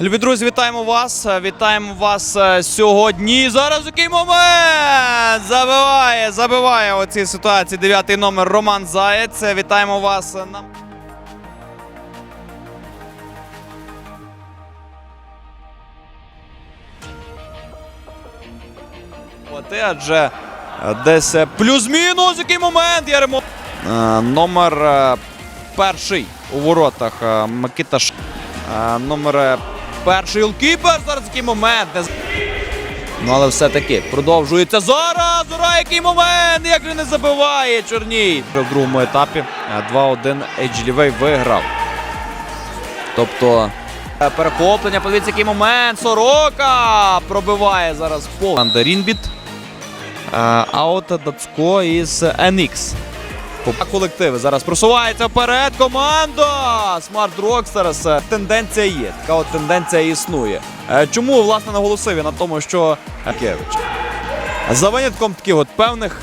Любі друзі, вітаємо вас. Вітаємо вас е, сьогодні. Зараз який момент! Забиває, забиває у цій ситуації дев'ятий номер Роман Заєць. Вітаємо вас на. Адже е, десь е, плюс-мінус який момент. Яремо. Е, Номер е, перший у воротах е, Микита Ш... Е, Номер е, перший голкіпер. Зараз який момент. Ну, але все-таки продовжується зараз. Ура, який момент! Як же не забиває Чорній. В другому етапі е, 2-1 Еджлівей виграв. Тобто е, перехоплення, подивіться, який момент. Сорока пробиває зараз пол. Команда Рінбіт. Е, Аута Дацько із NX. А колективи зараз просувається вперед. Команда Smart Rockstars. Е, Тенденція є. Така от тенденція існує. Е, Чому власне наголосив я на тому, що е, Кевич. За винятком таких от певних.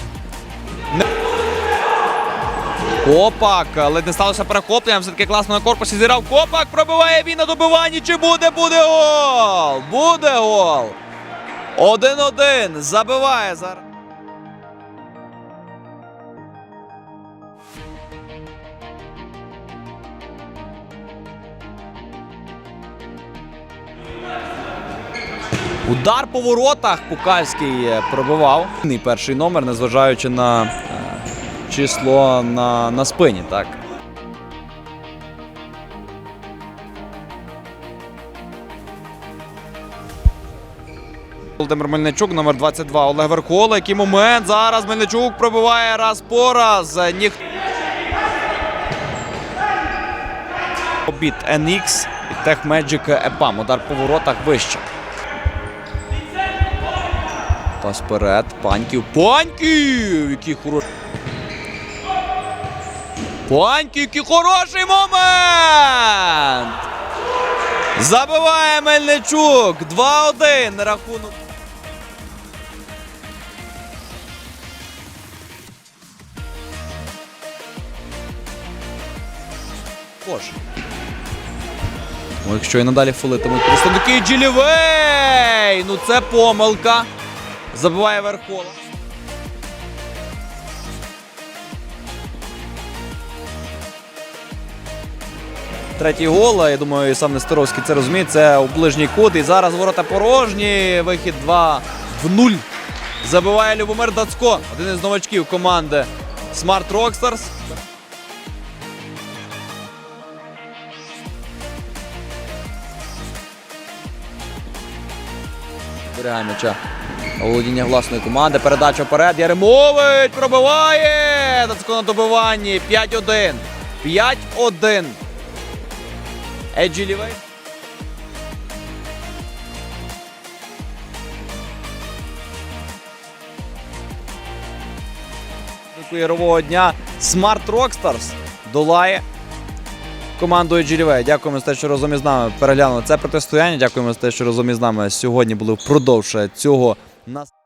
Копак, ледь не сталося перехопленням. Все-таки класно на корпусі зіграв. Копак пробиває він на добиванні. Чи буде? Буде гол! Буде гол! 1-1. Забиває зараз. Удар по воротах Пукальський е, пробивав. Перший номер, незважаючи на е, число на, на спині. Так. Володимир Мельничук, номер 22. Олег Верхола. Який момент. Зараз Мельничук пробиває раз по раз. Е, Обід NX і Tech Magic EPAM. Удар по воротах вище. Пас вперед. Паньків. Паньків! Який хороший. Паньків, який хороший момент! Забиває Мельничук. 2-1 рахунок. Боже. Ну, якщо і надалі фолитимуть представники Джилівей! Ну це помилка. Забиває Верхола. Третій гол, я думаю, і сам Нестеровський це розуміє. Це у ближній кут. І зараз ворота порожні. Вихід 2 в 0. Забиває Любомир Дацько, один із новачків команди Smart Rockstars. Зберігає м'яча. Володіння власної команди. Передача вперед. Яремович пробиває. Дацько на добиванні. 5-1. 5-1. Еджі Лівей. Ярового дня Smart Rockstars долає команду Еджі Дякуємо за те, що разом із нами переглянули це протистояння. Дякуємо за те, що разом із нами сьогодні були впродовж цього нас.